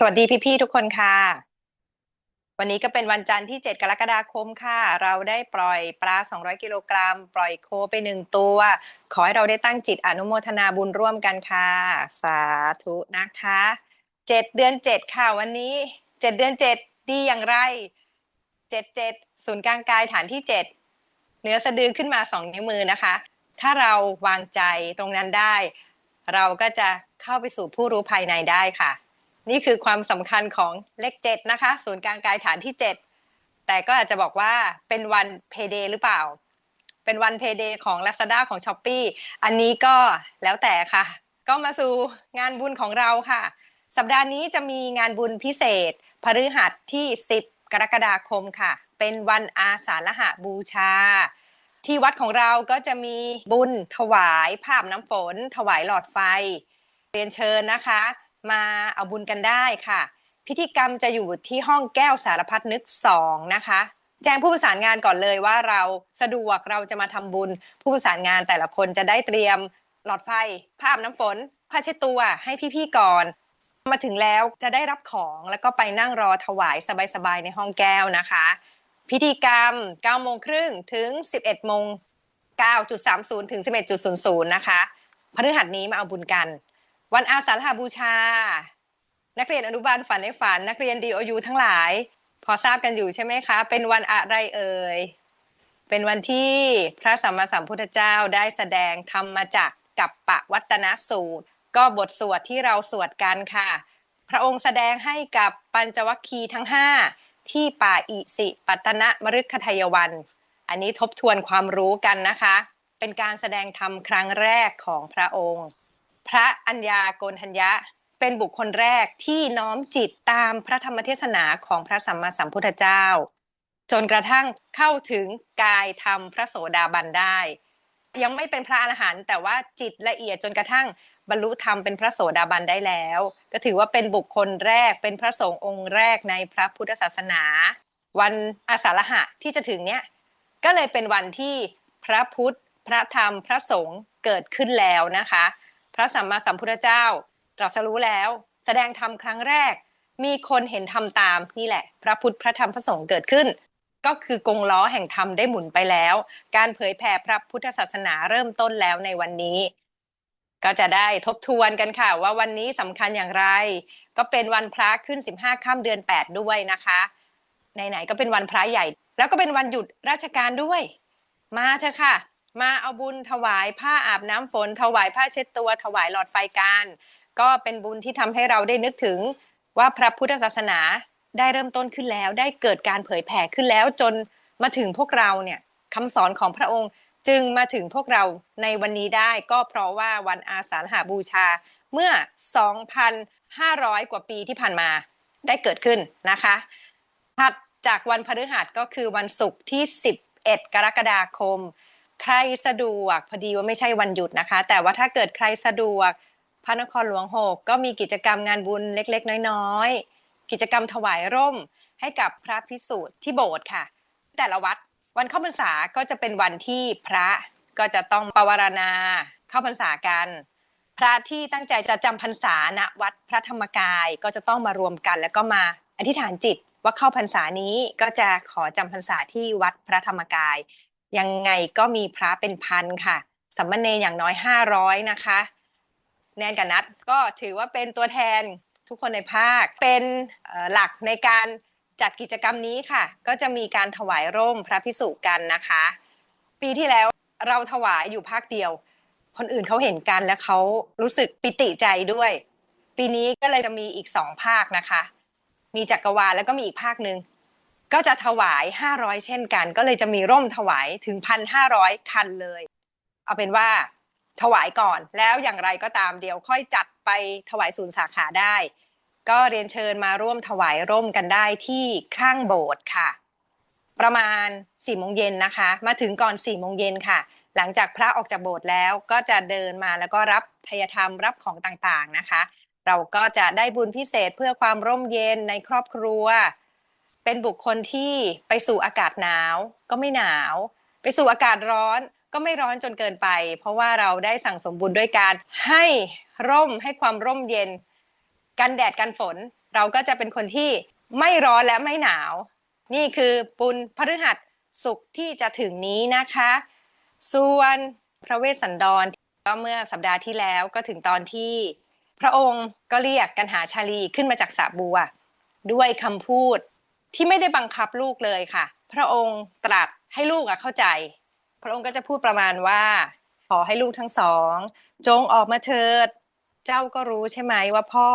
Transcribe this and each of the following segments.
สวัสดีพี่ๆทุกคนค่ะ วันนี้ก็เป็นวันจันทร์ที่ 7 กรกฎาคมค่ะ เราได้ปล่อยปลา 200 กิโลกรัม ปล่อยโคไปหนึ่งตัว ขอให้เราได้ตั้งจิตอนุโมทนาบุญร่วมกันค่ะ สาธุนะคะ 7 เดือน 7 ค่ะวันนี้ 7 เดือน 7 ดีอย่างไร 77 ศูนย์กลางกายฐานที่ 7 เนื้อสะดือขึ้นมา 2 นิ้วมือนะคะ ถ้าเราวางใจตรงนั้นได้ เราก็จะเข้าไปสู่ผู้รู้ภายในได้ค่ะ นี่คือความสำคัญของเลขเจ็ดนะคะ ศูนย์กลางกายฐานที่7แต่ก็อาจจะบอกว่าเป็นวันเพเดหรือเปล่า เป็นวันเพเดของ Lazada ของ s h อ p e e อันนี้ก็แล้วแต่ค่ะ ก็มาสู่งานบุญของเราค่ะ สัปดาห์นี้จะมีงานบุญพิเศษพฤหัสที่ 10 กรกฎาคมค่ะ เป็นวันอาสาฬหบูชา ที่วัดของเราก็จะมีบุญถวายภาพน้ำฝน ถวายหลอดไฟ เรียนเชิญนะคะ มาเอาบุญกันได้ค่ะ พิธีกรรมจะอยู่ที่ห้องแก้วสารพัดนึก2นะคะ แจ้งผู้ประสานงานก่อนเลยว่าเราสะดวกเราจะมาทำบุญ ผู้ประสานงานแต่ละคนจะได้เตรียมหลอดไฟภาพน้ำฝนผ้าเช็ดตัวให้พี่ๆก่อน มาถึงแล้วจะได้รับของแล้วก็ไปนั่งรอถวายสบายๆในห้องแก้วนะคะ พิธีกรรม9โมงครึ่งถึง 11โมง9.30 ถึง 11.00 นะคะพฤหัสนี้มาเอาบุญกัน วันอาสาฬหบูชา นักเรียนอนุบาลฝันในฝัน นักเรียน DOU ทั้งหลาย พอทราบกันอยู่ใช่ไหมคะ เป็นวันอะไรเอ่ย เป็นวันที่พระสัมมาสัมพุทธเจ้าได้แสดงธรรมจักกับปะวัตนสูตร ก็บทสวดที่เราสวดกันค่ะ พระองค์แสดงให้กับปัญจวัคคีย์ทั้ง 5 ที่ป่าอิสิปัตนะมฤคทายวัน อันนี้ทบทวนความรู้กันนะคะ เป็นการแสดงธรรมครั้งแรกของพระองค์ พระอัญญาโกณทัญญะ เป็นบุคคลแรกที่น้อมจิตตามพระธรรมเทศนาของพระสัมมาสัมพุทธเจ้า จนกระทั่งเข้าถึงกายธรรมพระโสดาบันได้ ยังไม่เป็นพระอรหันต์แต่ว่าจิตละเอียดจนกระทั่งบรรลุธรรมเป็นพระโสดาบันได้แล้ว ก็ถือว่าเป็นบุคคลแรกเป็นพระสงฆ์องค์แรกในพระพุทธศาสนา วันอาสาฬหะที่จะถึงเนี้ยก็เลยเป็นวันที่พระพุทธ พระธรรมพระสงฆ์เกิดขึ้นแล้วนะคะ ระสัมมาสัมพุทธเจ้า ตรัสรู้แล้ว แสดงธรรมครั้งแรก มีคนเห็นธรรมตามนี่แหละ พระพุทธพระธรรมพระสงฆ์เกิดขึ้น ก็คือกงล้อแห่งธรรมได้หมุนไปแล้ว การเผยแผ่พระพุทธศาสนาเริ่มต้นแล้วในวันนี้ ก็จะได้ทบทวนกันค่ะ ว่าวันนี้สำคัญอย่างไร ก็เป็นวันพระขึ้น 15ค่ำเดือน 8 ด้วยนะคะไหนๆก็เป็นวันพระใหญ่ แล้วก็เป็นวันหยุดราชการด้วย มาเถอะค่ะ มาเอาบุญถวายผ้าอาบน้ำฝน ถวายผ้าเช็ดตัว ถวายหลอดไฟกัน ก็เป็นบุญที่ทำให้เราได้นึกถึงว่าพระพุทธศาสนาได้เริ่มต้นขึ้นแล้ว ได้เกิดการเผยแผ่ขึ้นแล้วจนมาถึงพวกเราเนี่ยคำสอนของพระองค์จึงมาถึงพวกเราในวันนี้ได้ก็เพราะว่าวันอาสาฬหาบูชาเมื่อ 2,500 กว่าปีที่ผ่านมาได้เกิดขึ้นนะคะถัดจากวันพฤหัสก็คือวันศุกร์ที่ 11 กรกฎาคม ใครสะดวกพอดีว่าไม่ใช่วันหยุดนะคะ แต่ว่าถ้าเกิดใครสะดวกพระนครหลวงหกก็มีกิจกรรมงานบุญเล็กๆ น้อยๆ กิจกรรมถวายร่มให้กับพระพิสุที่โบสถ์ค่ะ แต่ละวัดวันเข้าพรรษาก็จะเป็นวันที่พระก็จะต้องปวารณาเข้าพรรษากัน พระที่ตั้งใจจะจำพรรษาณวัดพระธรรมกายก็จะต้องมารวมกัน แล้วก็มาอธิษฐานจิตว่าเข้าพรรษานี้ก็จะขอจำพรรษาที่วัดพระธรรมกาย ยังไงก็มีพระเป็นพันค่ะสัมมเนรอย่างน้อย500นะคะ แนนกับนัดก็ถือว่าเป็นตัวแทนทุกคนในภาคเป็นหลักในการจัดกิจกรรมนี้ค่ะ ก็จะมีการถวายร่มพระพิสุกันนะคะ ปีที่แล้วเราถวายอยู่ภาคเดียว คนอื่นเขาเห็นกันแล้วเขารู้สึกปิติใจด้วย ปีนี้ก็เลยจะมีอีกสองภาคนะคะ มีจักรวาลแล้วก็มีอีกภาคหนึ่ง ก็จะถวาย 500 เช่นกัน ก็เลยจะมีร่มถวายถึง 1,500 คันเลย เอาเป็นว่าถวายก่อนแล้วอย่างไรก็ตามเดี๋ยวค่อยจัดไปถวายศูนย์สาขาได้ ก็เรียนเชิญมาร่วมถวายร่มกันได้ที่ข้างโบสถ์ค่ะ ประมาณ4ี่โมงเย็นนะคะ มาถึงก่อน4ี่โมงเย็นค่ะ หลังจากพระออกจากโบสถ์แล้วก็จะเดินมาแล้วก็รับทายธรรมรับของต่างๆนะคะ เราก็จะได้บุญพิเศษเพื่อความร่มเย็นในครอบครัว เป็นบุคคลที่ไปสู่อากาศหนาวก็ไม่หนาว ไปสู่อากาศร้อนก็ไม่ร้อนจนเกินไป เพราะว่าเราได้สั่งสมบุญด้วยการให้ร่มให้ความร่มเย็น กันแดดกันฝน เราก็จะเป็นคนที่ไม่ร้อนและไม่หนาว นี่คือปุณพฤหัสสุขที่จะถึงนี้นะคะ ส่วนพระเวสสันดรก็เมื่อสัปดาห์ที่แล้วก็ถึงตอนที่ พระองค์ก็เรียกกันหาชาลีขึ้นมาจากสระบัว ด้วยคำพูด ที่ไม่ได้บังคับลูกเลยค่ะ พระองค์ตรัสให้ลูกอะเข้าใจ พระองค์ก็จะพูดประมาณว่า ขอให้ลูกทั้งสอง จงออกมาเถิด เจ้าก็รู้ใช่ไหมว่าพ่อ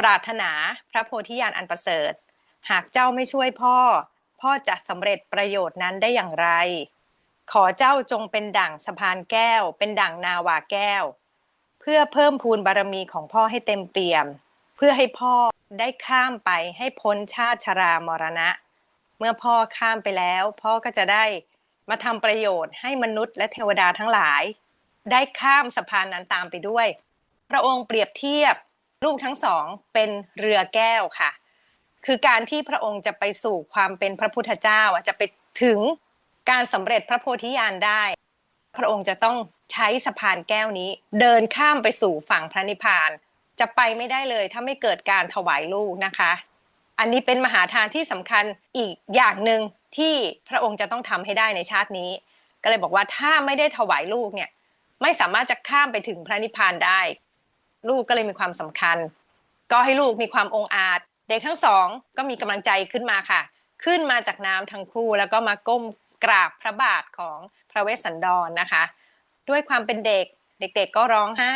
ปรารถนาพระโพธิญาณอันประเสริฐ หากเจ้าไม่ช่วยพ่อ พ่อจะสำเร็จประโยชน์นั้นได้อย่างไร ขอเจ้าจงเป็นดั่งสะพานแก้ว เป็นดั่งนาวาแก้ว เพื่อเพิ่มพูนบารมีของพ่อให้เต็มเปี่ยม พื่อให้พ่อได้ข้ามไปให้พ้นชาติชรามรณะ เมื่อพ่อข้ามไปแล้ว พ่อก็จะได้มาทำประโยชน์ให้มนุษย์และเทวดาทั้งหลาย ได้ข้ามสะพานนั้นตามไปด้วย พระองค์เปรียบเทียบลูกทั้งสองเป็นเรือแก้วค่ะ คือการที่พระองค์จะไปสู่ความเป็นพระพุทธเจ้าจะไปถึงการสำเร็จพระโพธิญาณได้ พระองค์จะต้องใช้สะพานแก้วนี้ เดินข้ามไปสู่ฝั่งพระนิพพาน จะไปไม่ได้เลย ถ้าไม่เกิดการถวายลูกนะคะ อันนี้เป็นมหาทานที่สำคัญอีกอย่างหนึ่งที่พระองค์จะต้องทำให้ได้ในชาตินี้ ก็เลยบอกว่าถ้าไม่ได้ถวายลูกเนี่ยไม่สามารถจะข้ามไปถึงพระนิพพานได้ ลูกก็เลยมีความสำคัญ ก็ให้ลูกมีความองอาจ เด็กทั้งสองก็มีกำลังใจขึ้นมาค่ะ ขึ้นมาจากน้ำทั้งคู่ แล้วก็มาก้มกราบพระบาทของพระเวสสันดรนะคะ ด้วยความเป็นเด็กเด็กๆก็ร้องไห้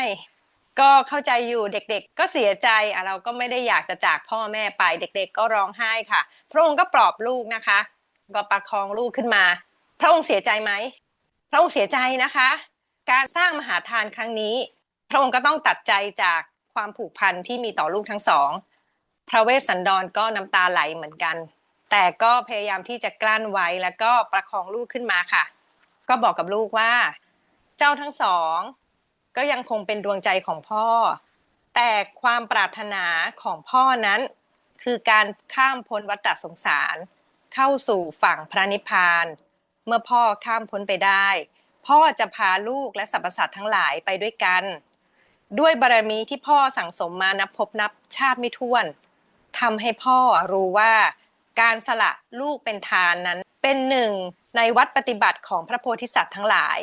ก็เข้าใจอยู่เด็กๆ ก็เสียใจอะเราก็ไม่ได้อยากจะจากพ่อแม่ไปเด็ก ๆ ก็ร้องไห้ค่ะ พระองค์ก็ปลอบลูกนะคะ ก็ประคองลูกขึ้นมา พระองค์เสียใจไหมพระองค์เสียใจนะคะ การสร้างมหาทานครั้งนี้ พระองค์ก็ต้องตัดใจจากความผูกพันที่มีต่อลูกทั้งสอง พระเวสสันดรก็น้ำตาไหลเหมือนกัน แต่ก็พยายามที่จะกลั้นไว้แล้วก็ประคองลูกขึ้นมาค่ะ ก็บอกกับลูกว่า เจ้าทั้งสอง ก็ยังคงเป็นดวงใจของพ่อ แต่ความปรารถนาของพ่อนั้น คือการข้ามพ้นวัฏสงสาร เข้าสู่ฝั่งพระนิพพาน เมื่อพ่อข้ามพ้นไปได้ พ่อจะพาลูกและสรรพสัตว์ทั้งหลายไปด้วยกัน ด้วยบารมีที่พ่อสั่งสมมานับพบนับชาติไม่ถ้วนทำให้พ่อรู้ว่าการสละลูกเป็นทานนั้น เป็นหนึ่งในวัดปฏิบัติของพระโพธิสัตว์ทั้งหลาย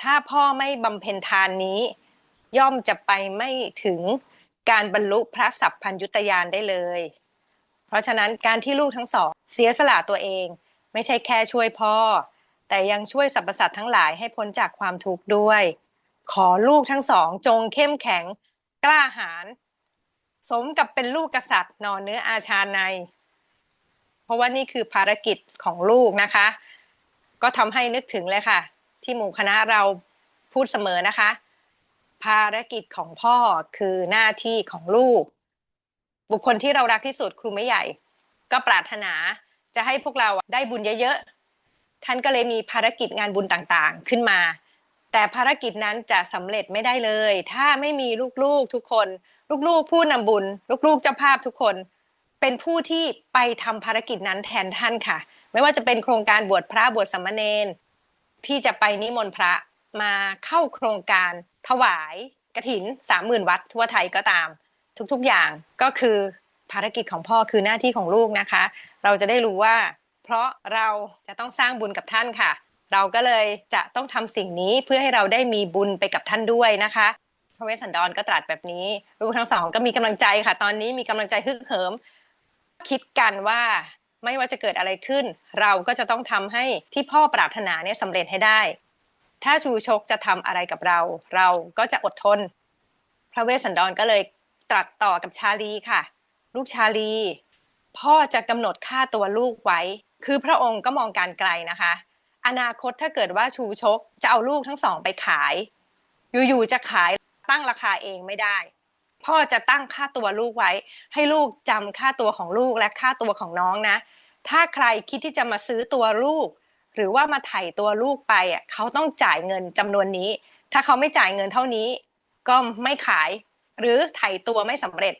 ถ้าพ่อไม่บำเพ็ญทานนี้ ย่อมจะไปไม่ถึงการบรรลุพระสัพพัญยุตยานได้เลย เพราะฉะนั้นการที่ลูกทั้งสองเสียสละตัวเอง ไม่ใช่แค่ช่วยพ่อ แต่ยังช่วยสรรพสัตว์ทั้งหลายให้พ้นจากความทุกข์ด้วย ขอลูกทั้งสองจงเข้มแข็งกล้าหาญสมกับเป็นลูกกษัตริย์นอนเนื้ออาชาใน เพราะว่านี่คือภารกิจของลูกนะคะ ก็ทำให้นึกถึงเลยค่ะ ที่หมู่คณะเราพูดเสมอนะคะ ภารกิจของพ่อคือหน้าที่ของลูก บุคคลที่เรารักที่สุดครูไม่ใหญ่ ก็ปรารถนาจะให้พวกเราได้บุญเยอะๆ ท่านก็เลยมีภารกิจงานบุญต่างๆขึ้นมา แต่ภารกิจนั้นจะสำเร็จไม่ได้เลย ถ้าไม่มีลูกๆทุกคน ลูกๆ ผู้นำบุญ ลูกๆ เจ้าภาพทุกคน เป็นผู้ที่ไปทำภารกิจนั้นแทนท่านค่ะ ไม่ว่าจะเป็นโครงการบวชพระบวชสามเณร ที่จะไปนิมนต์พระมาเข้าโครงการถวายกระถินสามหมื่นวัดทั่วไทยก็ตาม ทุกๆอย่างก็คือภารกิจของพ่อคือหน้าที่ของลูกนะคะ เราจะได้รู้ว่า เพราะเราจะต้องสร้างบุญกับท่านค่ะ เราก็เลยจะต้องทำสิ่งนี้เพื่อให้เราได้มีบุญไปกับท่านด้วยนะคะพระเวสสันดรก็ตรัสแบบนี้ ลูกทั้งสองก็มีกำลังใจค่ะ ตอนนี้มีกำลังใจฮึกเหิม คิดกันว่า ไม่ว่าจะเกิดอะไรขึ้น เราก็จะต้องทำให้ที่พ่อปรารถนาเนี่ยสำเร็จให้ได้ ถ้าชูชกจะทำอะไรกับเรา เราก็จะอดทน พระเวสสันดรก็เลยตรัสต่อกับชาลีค่ะ ลูกชาลี พ่อจะกำหนดค่าตัวลูกไว้ คือพระองค์ก็มองการไกลนะคะ อนาคตถ้าเกิดว่าชูชกจะเอาลูกทั้งสองไปขาย อยู่ๆจะขายตั้งราคาเองไม่ได้ พ่อจะตั้งค่าตัวลูกไว้ ให้ลูกจำค่าตัวของลูกและค่าตัวของน้องนะ ถ้าใครคิดที่จะมาซื้อตัวลูก หรือว่ามาไถ่ตัวลูกไปอะเขาต้องจ่ายเงินจำนวนนี้ ถ้าเขาไม่จ่ายเงินเท่านี้ ก็ไม่ขาย หรือไถ่ตัวไม่สำเร็จ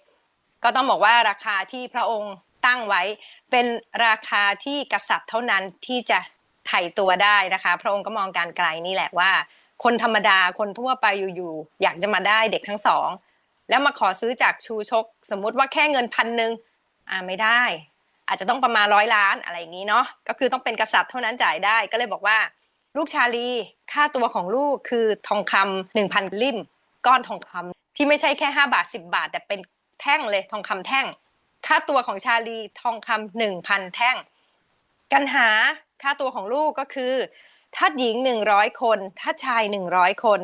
ก็ต้องบอกว่าราคาที่พระองค์ตั้งไว้ เป็นราคาที่กษัตริย์เท่านั้นที่จะไถ่ตัวได้นะคะ พระองค์ก็มองการไกลนี่แหละว่า คนธรรมดาคนทั่วไปอยู่ๆอยากจะมาได้เด็กทั้งสอง แล้วมาขอซื้อจากชูชก สมมุติว่าแค่เงินพันหนึ่งอ่าไม่ได้ อาจจะต้องประมาณร้อยล้านอะไรอย่างนี้เนาะก็คือต้องเป็นกษัตริย์เท่านั้นจ่ายได้ก็เลยบอกว่า ลูกชาลีค่าตัวของลูกคือทองคำหนึ่งพันลิ่มก้อนทองคำที่ไม่ใช่แค่ห้าบาทสิบบาท แต่เป็นแท่งเลยทองคำแท่ง ค่าตัวของชาลีทองคำหนึ่งพันแท่ง กันหาค่าตัวของลูกก็คือทัดหญิงหนึ่งร้อยคนทัดชายหนึ่งร้อยคน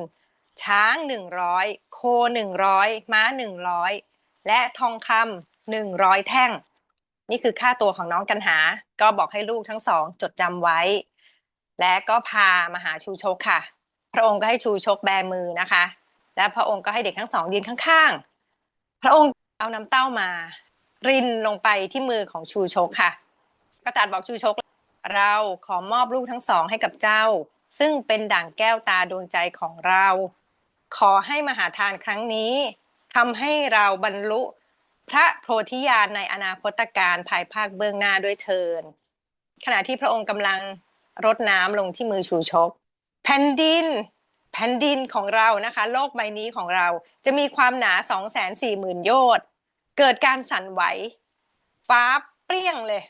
ช้างหนึ่งร้อยโคหนึ่งร้อยม้าหนึ่งร้อยและทองคำหนึ่งร้อยแท่ง นี่คือค่าตัวของน้องกันหา ก็บอกให้ลูกทั้งสองจดจำไว้ และก็พามาหาชูชกค่ะ พระองค์ก็ให้ชูชกแบมือนะคะ และพระองค์ก็ให้เด็กทั้งสองยืนข้างๆ พระองค์เอาน้ำเต้ามา รินลงไปที่มือของชูชกค่ะก็ตรัดบอกชูชก เราขอมอบลูกทั้งสองให้กับเจ้าซึ่งเป็นด่างแก้วตาดวงใจของเรา ขอให้มหาทานครั้งนี้ทำให้เราบรรลุพระโพธิญาณในอนาคตการภายภาคเบื้องหน้าด้วยเทิน ขณะที่พระองค์กำลังรดน้ำลงที่มือชูชก แผ่นดิน แผ่นดินของเรานะคะ โลกใบนี้ของเราจะมีความหนา 2 4 0 0 0 0 โยชน์ เกิดการสั่นไหว ฟ้าเปรี้ยงเลย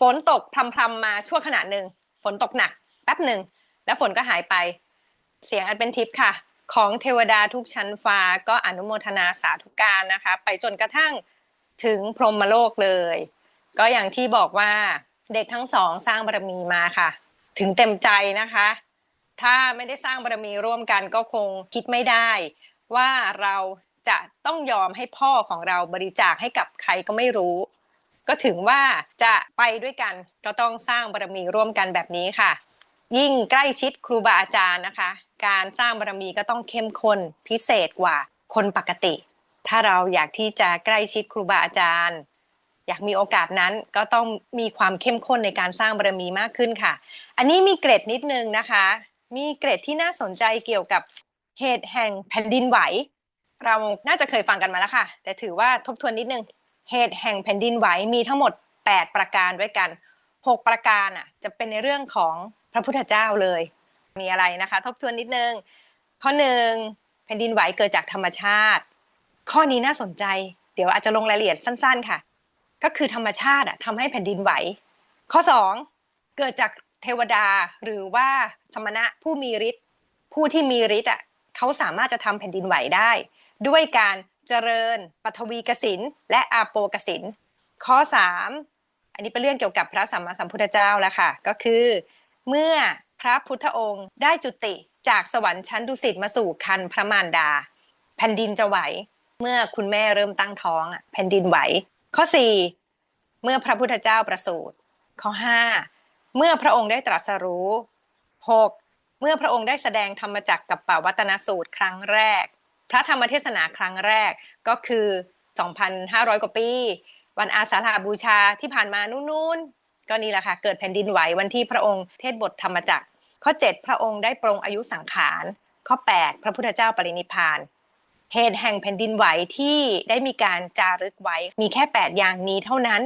ฝนตกพรำๆมาชั่วขณะหนึ่ง ฝนตกหนัก แป๊บหนึ่ง แล้วฝนก็หายไป เสียงอันเป็นทิพย์ค่ะ ของเทวดาทุกชั้นฟ้าก็อนุโมทนาสาธุการนะคะ ไปจนกระทั่งถึงพรหมโลกเลย ก็อย่างที่บอกว่าเด็กทั้งสองสร้างบารมีมาค่ะ ถึงเต็มใจนะคะ ถ้าไม่ได้สร้างบารมีร่วมกันก็คงคิดไม่ได้ ว่าเราจะต้องยอมให้พ่อของเราบริจาคให้กับใครก็ไม่รู้ ก็ถึงว่าจะไปด้วยกันก็ต้องสร้างบารมีร่วมกันแบบนี้ค่ะ ยิ่งใกล้ชิดครูบาอาจารย์นะคะ การสร้างบารมีก็ต้องเข้มข้นพิเศษกว่าคนปกติ ถ้าเราอยากที่จะใกล้ชิดครูบาอาจารย์ อยากมีโอกาสนั้นก็ต้องมีความเข้มข้นในการสร้างบารมีมากขึ้นค่ะ อันนี้มีเกร็ดนิดนึงนะคะ มีเกร็ดที่น่าสนใจเกี่ยวกับเหตุแห่งแผ่นดินไหว เราน่าจะเคยฟังกันมาแล้วค่ะ แต่ถือว่าทบทวนนิดนึง เหตุแห่งแผ่นดินไหวมีทั้งหมด 8 ประการด้วยกัน 6 ประการอะจะเป็นในเรื่องของพระพุทธเจ้าเลย มีอะไรนะคะ ทบทวนนิดนึง ข้อหนึ่งแผ่นดินไหวเกิดจากธรรมชาติ ข้อนี้น่าสนใจ เดี๋ยวอาจจะลงรายละเอียดสั้น ๆ ค่ะ ก็คือธรรมชาติอะทำให้แผ่นดินไหว ข้อ 2 เกิดจากเทวดาหรือว่าสมณะผู้มีฤทธิ์ผู้ที่มีฤทธิ์อะเขาสามารถจะทำแผ่นดินไหวได้ ด้วยการเจริญปฐวีกสินและอาโปกสินข้อ 3 อันนี้เป็นเรื่องเกี่ยวกับพระสัมมาสัมพุทธเจ้าแล้วค่ะ ก็คือ เมื่อพระพุทธองค์ได้จุติจากสวรรค์ชั้นดุสิตมาสู่คันพระมารดา แผ่นดินจะไหว เมื่อคุณแม่เริ่มตั้งท้องแผ่นดินไหว ข้อ 4 เมื่อพระพุทธเจ้าประสูติข้อ 5 เมื่อพระองค์ได้ตรัสรู้ 6. เมื่อพระองค์ได้แสดงธรรมจักรกับป่าวัตนสูตรครั้งแรก พระธรรมเทศนาครั้งแรกก็คือ 2,500 กว่าปี วันอาสาฬหบูชาที่ผ่านมานู่นๆก็นี่แหละค่ะเกิดแผ่นดินไหววันที่พระองค์เทศบทธรรมจักร ข้อ 7 พระองค์ได้ปรงอายุสังขาร ข้อ 8 พระพุทธเจ้าปรินิพานเหตุแห่งแผ่นดินไหวที่ได้มีการจารึกไว้มีแค่ 8 อย่างนี้เท่านั้น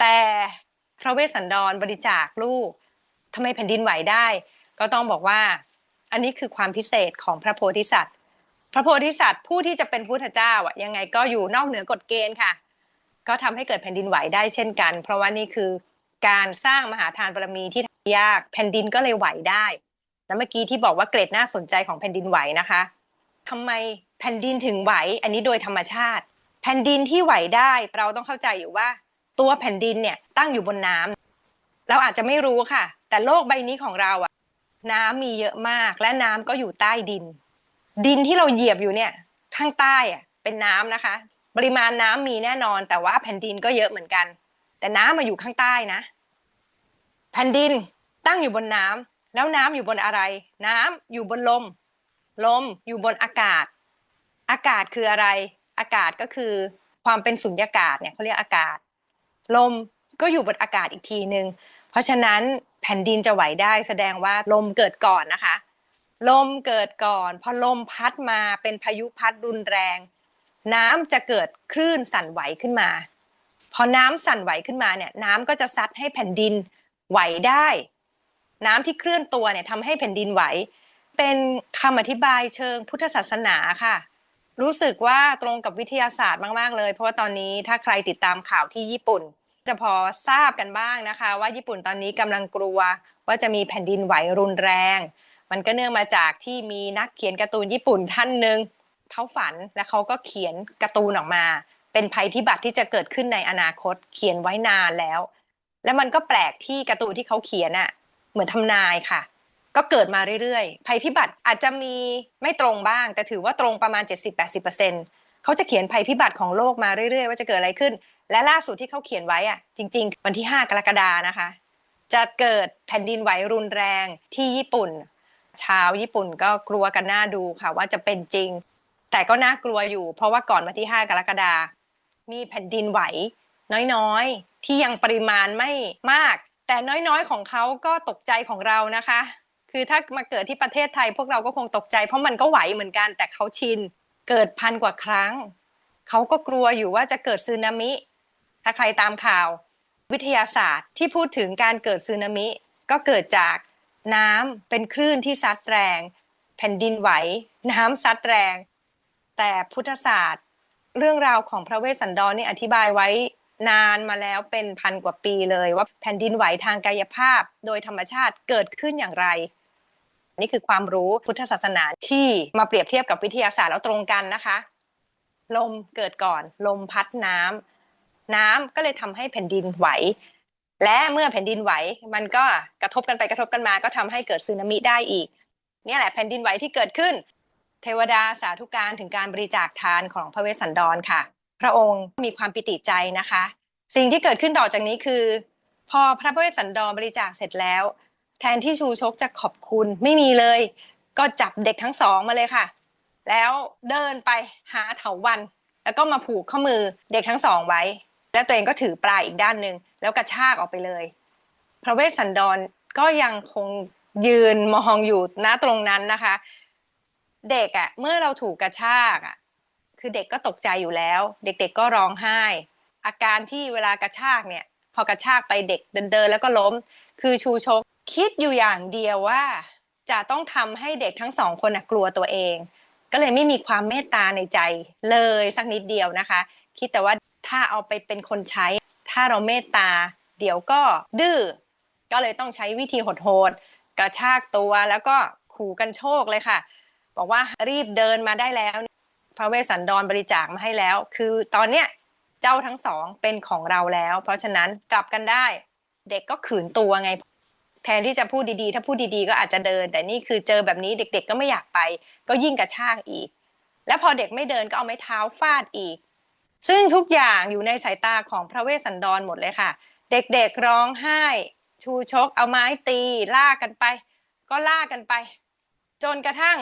แต่พระเวสสันดรบริจาคลูกทำไมแผ่นดินไหวได้ ก็ต้องบอกว่า อันนี้คือความพิเศษของพระโพธิสัตว์ พระโพธิสัตว์ผู้ที่จะเป็นพุทธเจ้าอะยังไงก็อยู่นอกเหนือกฎเกณฑ์ค่ะ ก็ทำให้เกิดแผ่นดินไหวได้เช่นกัน เพราะว่านี่คือการสร้างมหาทานบารมีที่ยากแผ่นดินก็เลยไหวได้แล้วเมื่อกี้ที่บอกว่าเกรดน่าสนใจของแผ่นดินไหวนะคะทำไมแผ่นดินถึงไหว อันนี้โดยธรรมชาติ แผ่นดินที่ไหวได้เราต้องเข้าใจอยู่ว่า ตัวแผ่นดินเนี่ยตั้งอยู่บนน้ำเราอาจจะไม่รู้ค่ะ แต่โลกใบนี้ของเราอะน้ำมีเยอะมากและน้ำก็อยู่ใต้ดิน ดินที่เราเหยียบอยู่เนี่ย ข้างใต้อะเป็นน้ำนะคะ ปริมาณน้ำมีแน่นอน แต่ว่าแผ่นดินก็เยอะเหมือนกัน แต่น้ำมาอยู่ข้างใต้นะ แผ่นดินตั้งอยู่บนน้ำแล้วน้ำอยู่บนอะไร น้ำอยู่บนลม ลมอยู่บนอากาศ อากาศคืออะไร อากาศก็คือความเป็นสุญญากาศเนี่ยเขาเรียกอากาศ ลมก็อยู่บนอากาศอีกทีหนึ่งเพราะฉะนั้นแผ่นดินจะไหวได้แสดงว่าลมเกิดก่อนนะคะ ลมเกิดก่อนพอลมพัดมาเป็นพายุพัดรุนแรง น้ำจะเกิดคลื่นสั่นไหวขึ้นมา พอน้ำสั่นไหวขึ้นมาเนี่ย น้ำก็จะซัดให้แผ่นดินไหวได้ น้ำที่เคลื่อนตัวเนี่ยทำให้แผ่นดินไหว เป็นคำอธิบายเชิงพุทธศาสนาค่ะ รู้สึกว่าตรงกับวิทยาศาสตร์มากๆเลย เพราะว่าตอนนี้ถ้าใครติดตามข่าวที่ญี่ปุ่น จะพอทราบกันบ้างนะคะ ว่าญี่ปุ่นตอนนี้กำลังกลัวว่าจะมีแผ่นดินไหวรุนแรง มันก็เนื่องมาจากที่มีนักเขียนการ์ตูนญี่ปุ่นท่านหนึ่ง เขาฝันและเขาก็เขียนการ์ตูนออกมา เป็นภัยพิบัติที่จะเกิดขึ้นในอนาคตเขียนไว้นานแล้ว แล้วมันก็แปลกที่การ์ตูนที่เขาเขียนอะเหมือนทำนายค่ะ ก็เกิดมาเรื่อยๆ ภัยพิบัติอาจจะมีไม่ตรงบ้าง แต่ถือว่าตรงประมาณ 70-80%เขาจะเขียนภัยพิบัติของโลกมาเรื่อยๆ ว่าจะเกิดอะไรขึ้น และล่าสุดที่เขาเขียนไว้อะจริง ๆ วันที่ 5 กรกฎานะคะ จะเกิดแผ่นดินไหวรุนแรงที่ญี่ปุ่นชาวญี่ปุ่นก็กลัวกันหน้าดูค่ะว่าจะเป็นจริง แต่ก็น่ากลัวอยู่ เพราะว่าก่อนวันที่ 5 กรกฎามีแผ่นดินไหว น้อยๆ ที่ยังปริมาณไม่มาก แต่น้อยๆ ของเขาก็ตกใจของเรานะคะ คือถ้ามาเกิดที่ประเทศไทยพวกเราก็คงตกใจ เพราะมันก็ไหวเหมือนกัน แต่เขาชิน เกิดพันกว่าครั้ง เขาก็กลัวอยู่ว่าจะเกิดสึนามิ ถ้าใครตามข่าว วิทยาศาสตร์ที่พูดถึงการเกิดสึนามิ ก็เกิดจากน้ำเป็นคลื่นที่ซัดแรง แผ่นดินไหว น้ำซัดแรง แต่พุทธศาสตร์ เรื่องราวของพระเวสสันดรนี่อธิบายไว้นานมาแล้วเป็นพันกว่าปีเลย ว่าแผ่นดินไหวทางกายภาพ โดยธรรมชาติเกิดขึ้นอย่างไร นี่คือความรู้พุทธศาสนาที่มาเปรียบเทียบกับวิทยาศาสตร์แล้วตรงกันนะคะ ลมเกิดก่อน ลมพัดน้ำน้ำก็เลยทำให้แผ่นดินไหว และเมื่อแผ่นดินไหว มันก็กระทบกันไปกระทบกันมา ก็ทำให้เกิดสึนามิได้อีกนี่แหละแผ่นดินไหวที่เกิดขึ้น เทวดาสาธุการถึงการบริจาคทานของพระเวสสันดรค่ะ พระองค์มีความปิติใจนะคะ สิ่งที่เกิดขึ้นต่อจากนี้คือ พอพระเวสสันดรบริจาคเสร็จแล้ว แทนที่ชูชกจะขอบคุณไม่มีเลย ก็จับเด็กทั้งสองมาเลยค่ะ แล้วเดินไปหาเถาวัน แล้วก็มาผูกข้อมือเด็กทั้งสองไว้ แล้วตัวเองก็ถือปลายอีกด้านหนึ่งแล้วกระชากออกไปเลย พระเวสสันดรก็ยังคงยืนมองอยู่ณตรงนั้นนะคะ เด็กอะ่ะ เมื่อเราถูกกระชากอะ่ะ คือเด็กก็ตกใจอยู่แล้ว เด็กๆก็ร้องไห้ อาการที่เวลากระชากเนี่ย พอกระชากไปเด็กเดินๆแล้วก็ล้ม คือชูชกคิดอยู่อย่างเดียวว่า จะต้องทำให้เด็กทั้งสองคนนะกลัวตัวเอง ก็เลยไม่มีความเมตตาในใจเลยสักนิดเดียวนะคะ คิดแต่ว่าถ้าเอาไปเป็นคนใช้ ถ้าเราเมตตา เดี๋ยวก็ดื้อก็เลยต้องใช้วิธีโหดๆกระชากตัวแล้วก็ขู่กันโชคเลยค่ะ บอกว่ารีบเดินมาได้แล้ว พระเวสสันดรบริจาคมาให้แล้ว คือตอนเนี้ยเจ้าทั้งสองเป็นของเราแล้ว เพราะฉะนั้นกลับกันได้ เด็กก็ขืนตัวไง แทนที่จะพูดดีๆ ถ้าพูดดีๆ ก็อาจจะเดิน แต่นี่คือเจอแบบนี้เด็ก ๆ ก็ไม่อยากไป ก็ยิ่งกระชากอีก แล้วพอเด็กไม่เดินก็เอาไม้เท้าฟาดอีก ซึ่งทุกอย่างอยู่ในสายตาของพระเวสสันดรหมดเลยค่ะ เด็กๆร้องไห้ ชูชก เอาไม้ตีลากกันไป ก็ลากกันไป จนกระทั่ง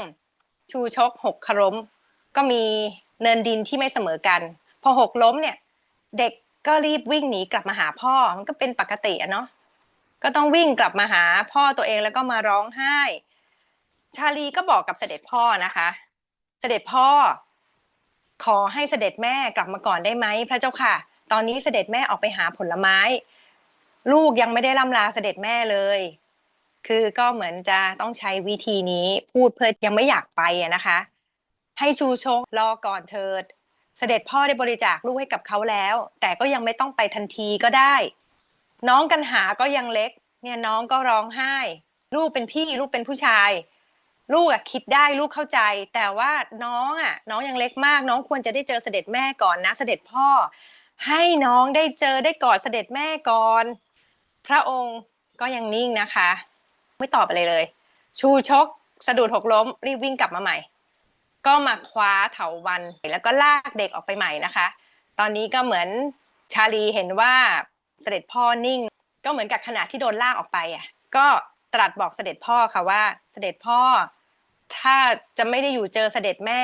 ชูชกหกขล้ม ก็มีเนินดินที่ไม่เสมอกัน พอหกล้มเนี่ย เด็กก็รีบวิ่งหนีกลับมาหาพ่อมันก็เป็นปกติอะเนาะก็ต้องวิ่งกลับมาหาพ่อตัวเองแล้วก็มาร้องไห้ ชาลีก็บอกกับเสด็จพ่อนะคะ เสด็จพ่อ ขอให้เสด็จแม่กลับมาก่อนได้ไหมพระเจ้าค่ะ ตอนนี้เสด็จแม่ออกไปหาผลไม้ ลูกยังไม่ได้ล่ำลาเสด็จแม่เลย คือก็เหมือนจะต้องใช้วิธีนี้พูดเพื่อยังไม่อยากไปนะคะ ให้ชูชกรอก่อนเถิด เสด็จพ่อได้บริจาคลูกให้กับเขาแล้ว แต่ก็ยังไม่ต้องไปทันทีก็ได้ น้องกันหาก็ยังเล็ก เนี่ยน้องก็ร้องไห้ ลูกเป็นพี่ลูกเป็นผู้ชาย ลูกอะคิดได้ลูกเข้าใจ แต่ว่าน้องอะน้องยังเล็กมาก น้องควรจะได้เจอเสด็จแม่ก่อนนะ เสด็จพ่อ ให้น้องได้เจอได้กอดเสด็จแม่ก่อน พระองค์ก็ยังนิ่งนะคะ ไม่ตอบอะไรเลย ชูชกสะดุดหกล้ม รีบวิ่งกลับมาใหม่ ก็มาคว้าเถาวันแล้วก็ลากเด็กออกไปใหม่นะคะ ตอนนี้ก็เหมือนชาลีเห็นว่าเสด็จพ่อนิ่ง ก็เหมือนกับขณะที่โดนลากออกไปอะ ก็ตรัสบอกเสด็จพ่อค่ะว่า เสด็จพ่อ ถ้าจะไม่ได้อยู่เจอเสด็จแม่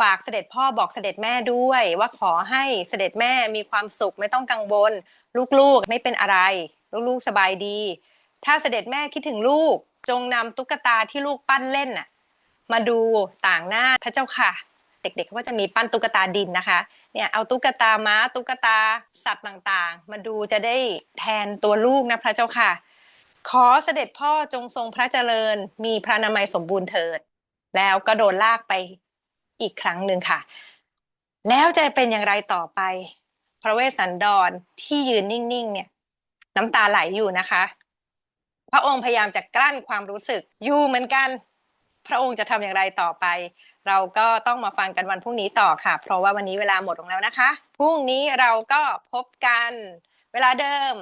ฝากเสด็จพ่อบอกเสด็จแม่ด้วย ว่าขอให้เสด็จแม่มีความสุขไม่ต้องกังวล ลูกๆไม่เป็นอะไร ลูกๆสบายดี ถ้าเสด็จแม่คิดถึงลูก จงนำตุ๊กตาที่ลูกปั้นเล่นน่ะ มาดูต่างหน้าพระเจ้าค่ะ เด็กๆเขาก็จะมีปั้นตุ๊กตาดินนะคะ เนี่ยเอาตุ๊กตาม้าตุ๊กตาสัตว์ต่างๆ มาดูจะได้แทนตัวลูกนะพระเจ้าค่ะ ขอเสด็จพ่อจงทรงพระเจริญ มีพระนามัยสมบูรณ์เถิด แล้วก็โดนลากไปอีกครั้งหนึ่งค่ะ แล้วจะเป็นอย่างไรต่อไป พระเวสสันดรที่ยืนนิ่งๆ เนี่ย น้ำตาไหลอยู่นะคะ ระองค์พยายามจะกลั้นความรู้สึกอยู่เหมือนกัน พระองค์จะทำอย่างไรต่อไป เราก็ต้องมาฟังกันวันพรุ่งนี้ต่อค่ะ เพราะว่าวันนี้เวลาหมดลงแล้วนะคะพรุ่งนี้เราก็พบกันเวลาเดิม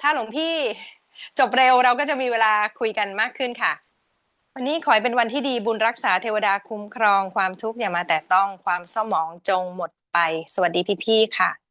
ถ้าหลวงพี่จบเร็วเราก็จะมีเวลาคุยกันมากขึ้นค่ะ วันนี้ขอให้เป็นวันที่ดีบุญรักษาเทวดาคุ้มครองความทุกข์อย่ามาแต่ต้องความเศร้าหมองจงหมดไป สวัสดีพี่ๆค่ะ